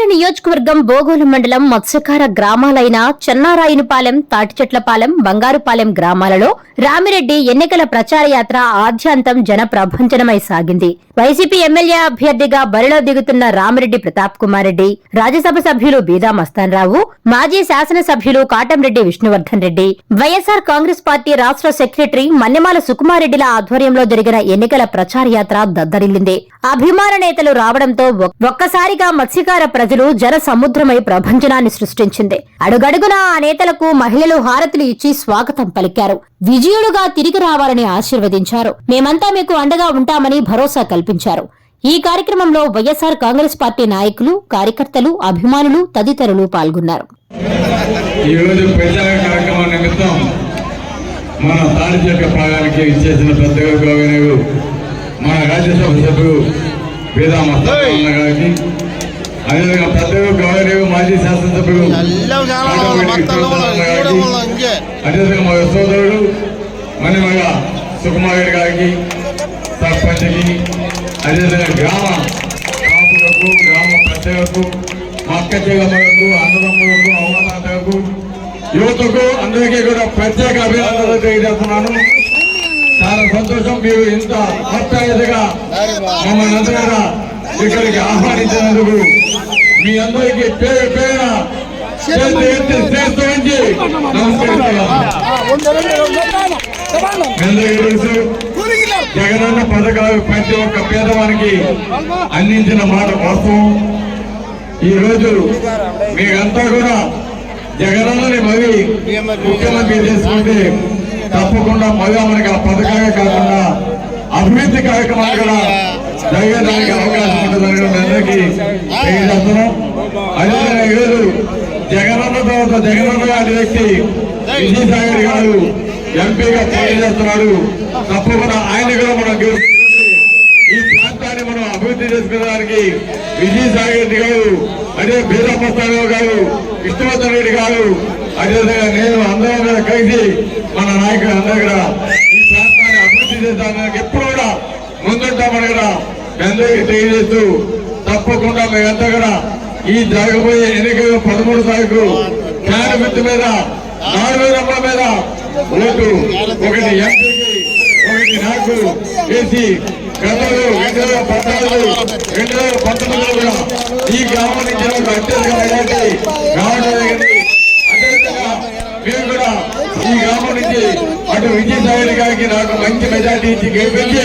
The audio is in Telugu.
మండల నియోజకవర్గం బోగోలు మండలం మత్స్యకార గ్రామాలైన చెన్నారాయునిపాలెం తాటిచెట్లపాలెం బంగారుపాలెం గ్రామాలలో రామిరెడ్డి ఎన్నికల ప్రచార యాత్ర ఆద్యాంతం జన ప్రభంజనమై సాగింది. వైసీపీ ఎమ్మెల్యే అభ్యర్థిగా బరిలో దిగుతున్న రామిరెడ్డి ప్రతాప్ కుమార్ రెడ్డి రాజ్యసభ సభ్యులు బీదా మస్తాన్రావు మాజీ శాసనసభ్యులు కాటంరెడ్డి విష్ణువర్ధన్ రెడ్డి వైఎస్ఆర్ కాంగ్రెస్ పార్టీ రాష్ట్ర సెక్రటరీ మన్నెమాల సుకుమారెడ్డిల ఆధ్వర్యంలో జరిగిన ఎన్నికల ప్రచార యాత్ర దద్దరిల్లింది. అభిమాన నేతలు రావడంతో ఒక్కసారిగా మత్స్యకార ప్రజ ప్రజలు జన సముద్రమై ప్రభంజనాన్ని సృష్టించింది. అడుగడుగునా ఆ నేతలకు మహిళలు హారతులు ఇచ్చి స్వాగతం పలికారు. విజయుడుగా తిరిగి రావాలని ఆశీర్వదించారు. మేమంతా మీకు అండగా ఉంటామని భరోసా కల్పించారు. ఈ కార్యక్రమంలో వైఎస్ఆర్ కాంగ్రెస్ పార్టీ నాయకులు కార్యకర్తలు అభిమానులు తదితరులు పాల్గొన్నారు. మన ఇచ్చేసిన మన రాజ్యసభ సభ్యులు వేదా గారికి అదేవిధంగా పెద్దగా గౌరవనీయులు మాజీ శాసనసభ్యులు అదేవిధంగా మా సోదరుడు మణిమగ సుకుమారెడ్డి గారికి సర్పంచ్కి అదేవిధంగా గ్రామ కాపులకు గ్రామ పెద్దలకు అక్క చెల్లమ్మలకు అన్నదమ్ములకు అవమానాలకు యువతకు అందరికీ కూడా ప్రత్యేక అభినందనలు తెలియజేస్తున్నాను. చాలా సంతోషం మీరు ఇంత ఆప్యాయతగా మమ్మల్ని అందరూ ఇక్కడికి ఆహ్వానించినందుకు మీ అందరికీ పేరు పేరున జగనన్న పథకాలు ప్రతి ఒక్క పేదవానికి అందించిన మాట వాస్తవం. ఈ రోజు మీరంతా కూడా జగనన్నని మరి ముఖ్యమంత్రి చేసుకుంటే తప్పకుండా మళ్ళా మనకి ఆ పథకాలే కాకుండా అభివృద్ధి కార్యక్రమాలు కూడా జరిగేదానికి అవకాశం ఉంటుందని అందరికీ తెలియజేస్తున్నాం. అదేవిధంగా ఈరోజు జగనన్న తర్వాత జగనన్న గారి వ్యక్తి విజయసాగర్ గారు ఎంపీగా పోటీ చేస్తున్నాడు. తప్పకుండా ఆయన కూడా మనం ఈ ప్రాంతాన్ని మనం అభివృద్ధి చేసుకోవడానికి విజయసాగర్ రెడ్డి గారు అదే బీరమస్తారావు గారు విష్ణువర్ధన్ రెడ్డి గారు అదేవిధంగా నేను అందరం కలిసి మన నాయకులు అందరూ కూడా ఈ ప్రాంతాన్ని అభివృద్ధి చేసడానికి ఎప్పుడు కూడా ముందుంటామని కూడా అందరికీ తెలియజేస్తూ తప్పకుండా మేమంతా కూడా ఈ జరగబోయే ఎన్నికలు పదమూడు తారీఖు ఫ్యాన్ గుర్తు మీద నాలుగు రంగుల మీద ఓటు. ఒకటి ఎంపీకి ఒకటి నాకు. వేసి గతంలో రెండు వేల పద్నాలుగు రెండు వేల పంతొమ్మిదిలో కూడా ఈ గ్రామం నుంచి నాకు అత్యధిక మెజార్టీ రావడం జరిగింది. అదేవిధంగా కూడా ఈ గ్రామం నుంచి అటు విజయసాయి గారికి నాకు మంచి మెజార్టీ ఇచ్చి గెలిపించి